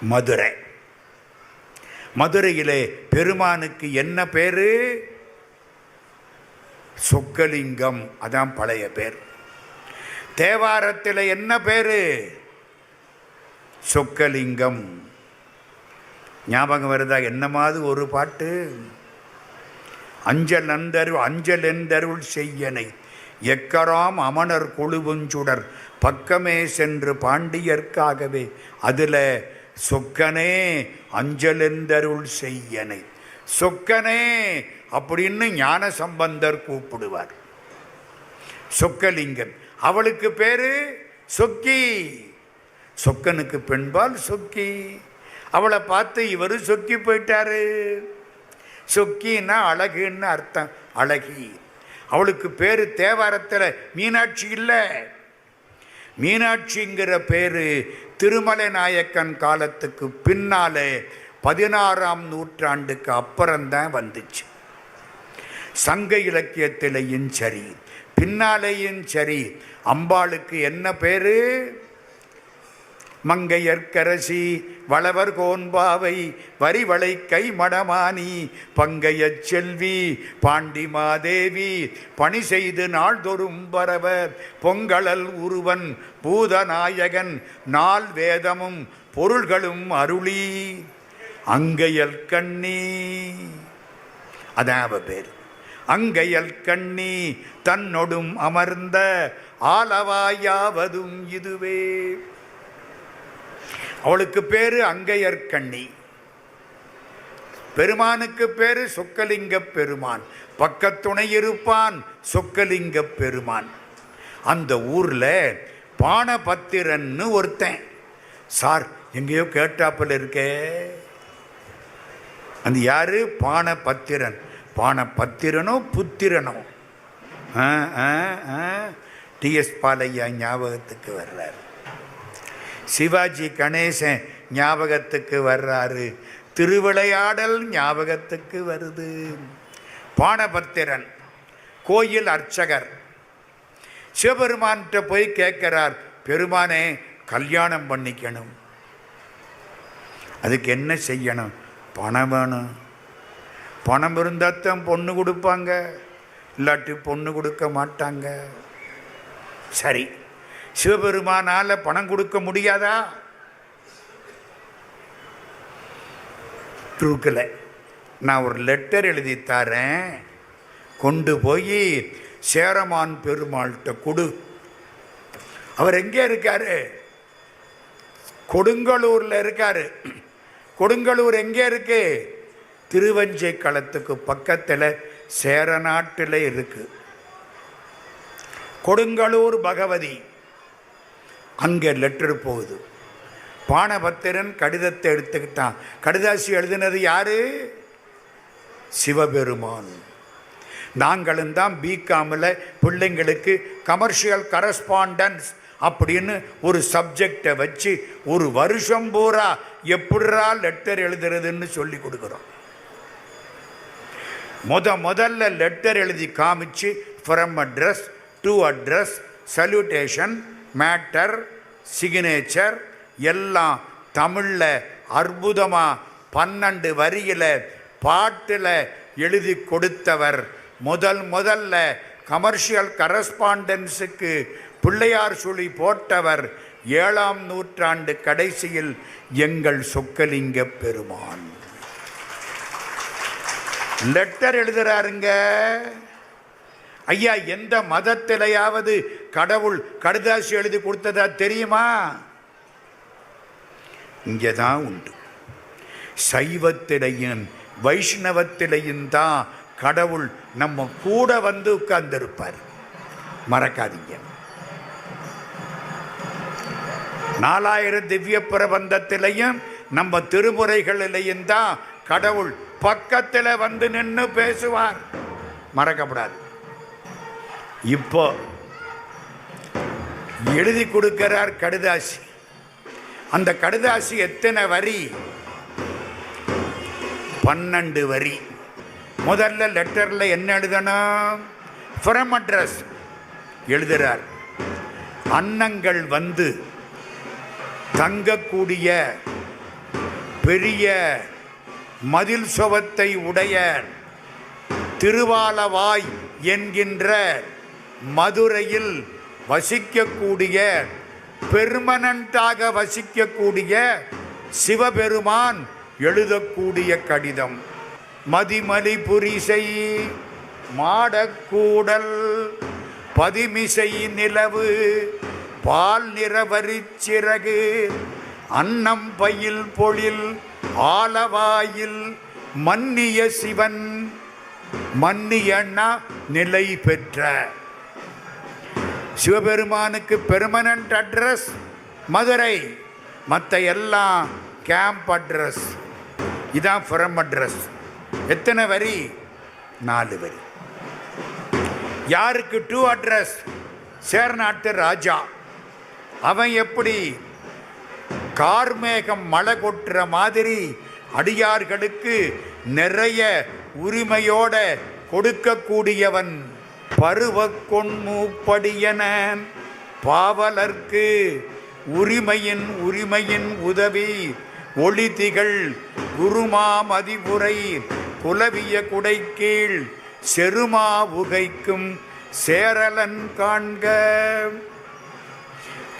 மதுரை. மதுரையிலே பெருமானுக்கு என்ன பேர்? சொக்கலிங்கம். அதான் பழைய பேர். தேவாரத்தில் என்ன பேர்? சொக்கலிங்கம். ஞாபகம் வருதா? என்னமாவது ஒரு பாட்டு? அஞ்சல் அந்தருள் அஞ்சல் எந்தருள் செய்யனை. எக்கராம் அமணர் கொழுவுஞ்சுடர் பக்கமே சென்று பாண்டியர்க்காகவே. அதில் சொக்கனே அஞ்சலெந்தருள் செய்யனை. சொக்கனே அப்படின்னு ஞான சம்பந்தர் கூப்பிடுவார். சொக்கலிங்கம். அவளுக்கு பேரு சொக்கி. சொக்கனுக்கு பெண்பால் சொக்கி. அவளை பார்த்து இவர் சொக்கி போயிட்டாரு. சொக்கின்னா அழகுன்னு அர்த்தம். அழகி. அவளுக்கு பேரு தேவாரத்தில் மீனாட்சி இல்லை. மீனாட்சிங்கிற பேரு திருமலை நாயக்கன் காலத்துக்கு பின்னாலே பதினாறாம் நூற்றாண்டுக்கு அப்புறம்தான் வந்துச்சு. சங்க இலக்கியத்திலையும் சரி பின்னாலேயும் சரி அம்பாளுக்கு என்ன பேரு? மங்கையர்க்கரசி வளவர் கோன்பாவை வரிவளை கை மடமானி பங்கையச் செல்வி பாண்டி மாதேவி பணி செய்து நாள்தொறும் பரவர் பொங்கலல் உருவன் பூதநாயகன் நாள் வேதமும் பொருள்களும் அருளி அங்கையல் கண்ணி. அதான் அவ பேர். அங்கையல் கண்ணி தன்னொடும் அமர்ந்த ஆலவாயாவதும் இதுவே. அவளுக்கு பேரு அங்கையர்கண்ணி பெருமானுக்கு பேரு சொக்கலிங்க பெருமான். பக்கத்துணை இருப்பான் சொக்கலிங்க பெருமான். அந்த ஊர்ல பானபத்திரன்னு ஒருத்தன். சார் எங்கேயோ கேட்டாப்பில் இருக்கே. அந்த யாரு? பானபத்திரன். பானபத்திரனோ புத்திரனோ. டிஎஸ் பாலையா ஞாபகத்துக்கு வர்றாரு. சிவாஜி கணேசன் ஞாபகத்துக்கு வர்றாரு. திருவிளையாடல் ஞாபகத்துக்கு வருது. பானபத்திரன் கோயில் அர்ச்சகர். சிவபெருமான்கிட்ட போய் கேட்கிறார் பெருமானே கல்யாணம் பண்ணிக்கணும். அதுக்கு என்ன செய்யணும்? பணம் வேணும். பணம் இருந்தால் தான் பொண்ணு கொடுப்பாங்க. இல்லாட்டி பொண்ணு கொடுக்க மாட்டாங்க. சரி. சிவபெருமானால் பணம் கொடுக்க முடியாதா? கொடுக்கல நான் ஒரு லெட்டர் எழுதி தரேன். கொண்டு போய் சேரமான் பெருமாள்கிட்ட கொடு. அவர் எங்கே இருக்காரு? கொடுங்கலூரில் இருக்காரு. கொடுங்கலூர் எங்கே இருக்கு? திருவஞ்சை களத்துக்கு பக்கத்தில் சேர நாட்டில் இருக்கு. கொடுங்கலூர் பகவதி. அங்கே லெட்டர் போகுது. பானபத்திரன் கடிதத்தை எடுத்துக்கிட்டான். கடிதாசி எழுதினது யாரு? சிவபெருமான். நாங்களும் தான் பிகாமில் பிள்ளைங்களுக்கு கமர்ஷியல் கரஸ்பாண்டன்ஸ் அப்படின்னு ஒரு சப்ஜெக்டை வச்சு ஒரு வருஷம் பூரா எப்படிரா லெட்டர் எழுதுறதுன்னு சொல்லி கொடுக்குறோம். முத முதல்ல லெட்டர் எழுதி காமிச்சு from address to address salutation matter signature எல்லாம் தமிழில் அற்புதமாக பன்னெண்டு வரியில் பாட்டில் எழுதி கொடுத்தவர். முதல் முதல்ல கமர்ஷியல் கரஸ்பாண்டன்ஸுக்கு பிள்ளையார் சுழி போட்டவர். ஏழாம் நூற்றாண்டு கடைசியில் எங்கள் சொக்கலிங்க பெருமான். லெட்டர் எழுதுறாருங்க. ஐயா எந்த மதத்திலையாவது கடவுள் கடுதாசி எழுதி கொடுத்ததா தெரியுமா? இங்கே தான் உண்டு. சைவத்திலையும் வைஷ்ணவத்திலையும் தான் கடவுள் நம்ம கூட வந்து உட்கார்ந்திருப்பார். மறக்காதீங்க. நாலாயிரம் திவ்ய பிரபந்தத்திலையும் நம்ம திருமுறைகளிலையும் தான் கடவுள் பக்கத்தில் வந்து நின்று பேசுவார். மறக்கப்படாது. இப்போ எழுதி கொடுக்கிறார் கடுதாசி. அந்த கடுதாசி எத்தனை வரி? பன்னெண்டு வரி. முதல்ல லெட்டரில் என்ன எழுதணும்? ஃப்ரம் அட்ரஸ் எழுதுகிறார் அன்னங்கள் வந்து தங்கக்கூடிய பெரிய மதில் சுவத்தை உடைய திருவாலவாய் என்கின்ற மதுரையில் வசிக்கக்கூடிய பெர்மனண்டாக வசிக்கக்கூடிய சிவபெருமான் எழுதக்கூடிய கடிதம். மதிமலி புரிசை மாடக்கூடல் பதிமிசை நிலவு பால் நிறவரிச் சிறகு அன்னம் பயில் பொழில் ஆலவாயில் மன்னிய சிவன் மன்னியண்ணா நிலை பெற்ற. சிவபெருமானுக்கு பெர்மனன்ட் அட்ரஸ் மதுரை. மற்ற எல்லாம் கேம்ப் அட்ரஸ் இதான் ஃப்ரம் அட்ரஸ் எத்தனை வரி? நாலு வரி. யாருக்கு டூ அட்ரஸ் சேர்நாட்டு ராஜா. அவன் எப்படி கார்மேகம் மழை கொட்டுற மாதிரி அடியார்களுக்கு நிறைய உரிமையோட கொடுக்கக்கூடியவன். பருவ கொன்மூப்படியன பாவலர்க்கு உரிமையின் உரிமையின் உதவி ஒளி திகழ் குருமா குலவிய குடைக்கீழ் செருமா உகைக்கும் சேரலன் காண்க.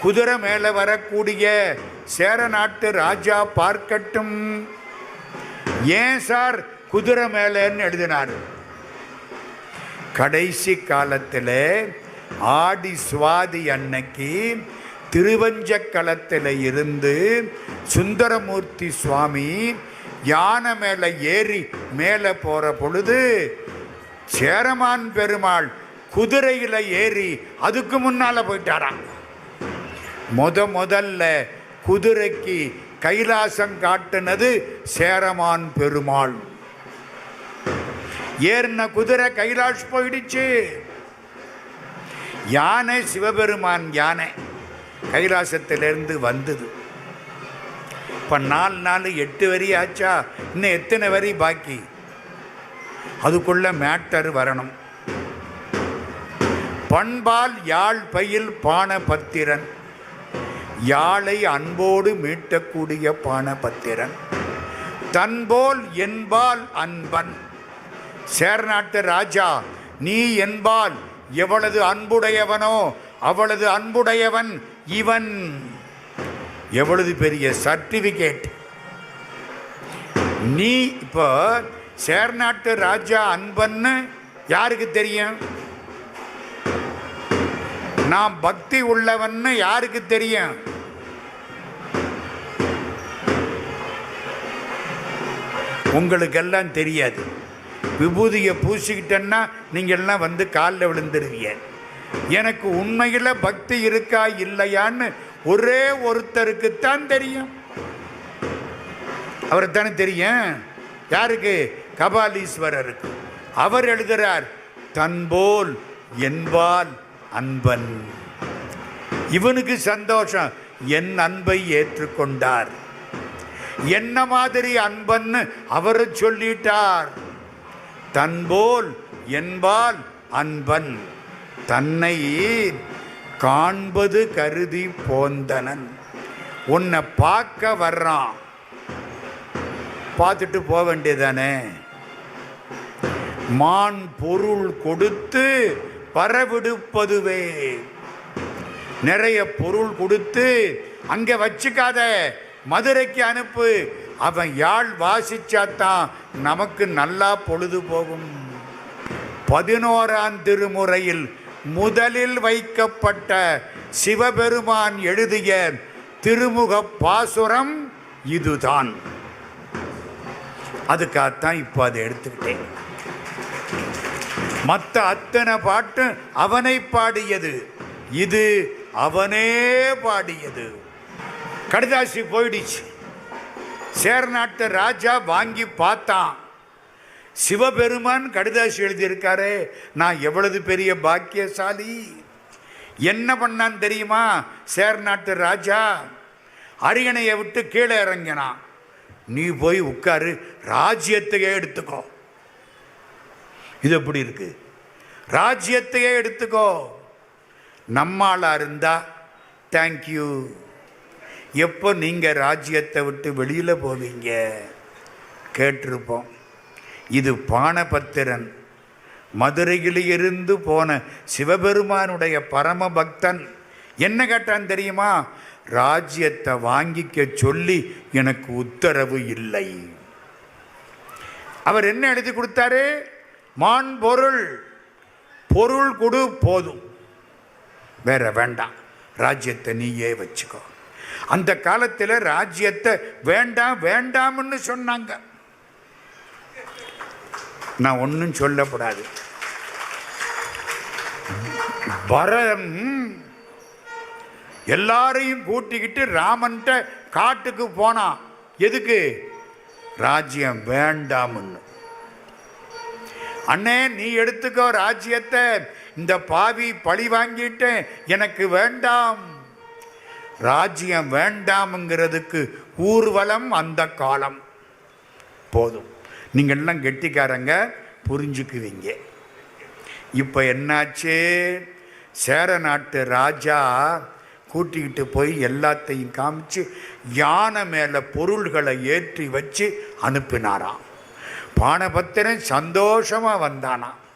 குதிரை மேலே வரக்கூடிய சேர நாட்டு ராஜா பார்க்கட்டும். ஏன் சார் குதிரை மேலேன்னு எழுதினார்? கடைசி காலத்தில் ஆடி சுவாதி அன்னைக்கு திருவஞ்சக்களத்தில் இருந்து சுந்தரமூர்த்தி சுவாமி யானை மேலே ஏறி மேலே போகிற பொழுது சேரமான் பெருமாள் குதிரையில் ஏறி அதுக்கு முன்னால் போயிட்டாராம். முத முதல்ல குதிரைக்கு கைலாசம் காட்டினது சேரமான் பெருமாள். ஏறின குதிரை கைலாஷ் போயிடுச்சு. யானை சிவபெருமான் யானை கைலாசத்திலிருந்து வந்தது. இப்போ நாலு நாலு எட்டு வரி ஆச்சா? இன்னும் எத்தனை வரி பாக்கி? அதுக்குள்ள மேட்டர் வரணும். பண்பால் யாழ் பையில் பான பத்திரன் யாழை அன்போடு மீட்டக்கூடிய பான பத்திரன் தன்போல் என்பால் அன்பன். சேர்நாட்டு ராஜா நீ என்பால் எவ்வளவு அன்புடையவனோ அவளது அன்புடையவன் இவன். எவ்வளவு பெரிய சர்டிபிகேட் நீ இப்போ சேர்நாட்டு ராஜா அன்பன்னு யாருக்கு தெரியும்? நான் பக்தி உள்ளவன்னு யாருக்கு தெரியும்? உங்களுக்கெல்லாம் தெரியாது. விபூதியை பூசிக்கிட்டேன்னா நீங்கள் எல்லாம் வந்து காலில் விழுந்துருவீங்க. எனக்கு உண்மையில் பக்தி இருக்கா இல்லையான்னு ஒரே ஒருத்தருக்குத்தான் தெரியும். அவரைத்தானே தெரியும்? யாருக்கு? கபாலீஸ்வரருக்கு. அவர் எழுதுகிறார் தன்போல் என்பால் அன்பன். இவனுக்கு சந்தோஷம் என் அன்பை ஏற்றுக்கொண்டார். என்ன மாதிரி அன்பன்னு அவரை சொல்லிட்டார். தன்போல் என்பால் அன்பன் தன்னை காண்பது கருதி போந்தனன். உன்னை பார்க்க வர்றான். பார்த்துட்டு போக வேண்டியதானே மான் பொருள் கொடுத்து பரவிடுப்பதுவே நிறைய பொருள் கொடுத்து அங்கே வச்சுக்காத மதுரைக்கு அனுப்பு அவன் யாழ் வாசிச்சாத்தான் நமக்கு நல்லா பொழுது போகும் பதினோராம் திருமுறையில் முதலில் வைக்கப்பட்ட சிவபெருமான் எழுதிய திருமுக பாசுரம் இதுதான். அதுக்காகத்தான் இப்போ அதை எடுத்துக்கிட்டேன். மற்ற அத்தனை பாட்டு அவனை பாடியது. இது அவனே பாடியது. கடிதாசி போயிடுச்சு. சேர்நாட்டு ராஜா வாங்கி பார்த்தான். சிவபெருமான் கடிதாசி எழுதியிருக்காரு நான் எவ்வளவு பெரிய பாக்கியசாலி? என்ன பண்ணான் தெரியுமா? சேர்நாட்டு ராஜா அரியணையை விட்டு கீழே இறங்கினான். நீ போய் உட்காரு ராஜ்யத்தையே எடுத்துக்கோ. இது எப்படி இருக்கு? ராஜ்யத்தையே எடுத்துக்கோ. நம்மாளா இருந்தா தேங்க்யூ எப்போ நீங்கள் ராஜ்யத்தை விட்டு வெளியில் போவீங்க? கேட்டிருப்போம். இது பானபத்திரன். மதுரையில் இருந்து போன சிவபெருமானுடைய பரம பக்தன் என்ன கேட்டான் தெரியுமா? ராஜ்யத்தை வாங்கிக்க சொல்லி எனக்கு உத்தரவு இல்லை. அவர் என்ன எழுதி கொடுத்தாரு? மான் பொருள். பொருள் கொடு போதும். வேற வேண்டாம். ராஜ்யத்தை நீயே வச்சுக்கோ. அந்த காலத்தில் ராஜ்யத்தை வேண்டாம் வேண்டாம்னு சொன்னாங்க. நான் ஒன்றும் சொல்லக்கூடாது. பரதம் எல்லாரையும் கூட்டிக்கிட்டு ராமன்ட்ட காட்டுக்கு போனான் எதுக்கு? ராஜ்யம் வேண்டாம்னு. அண்ணே நீ எடுத்துக்கோ ராஜ்யத்தை. இந்த பாவி பழி வாங்கிட்டேன் எனக்கு வேண்டாம். ராஜ்யம் வேண்டாம்ங்கிறதுக்கு ஊர்வலம் அந்த காலம். போதும். நீங்கள்லாம் கெட்டிக்காரங்க புரிஞ்சுக்குவீங்க. இப்போ என்னாச்சு? சேர நாட்டு ராஜா கூட்டிக்கிட்டு போய் எல்லாத்தையும் காமிச்சு யானை மேலே பொருள்களை ஏற்றி வச்சு அனுப்பினாராம். பானபத்திரன் சந்தோஷமாக வந்தானாம்.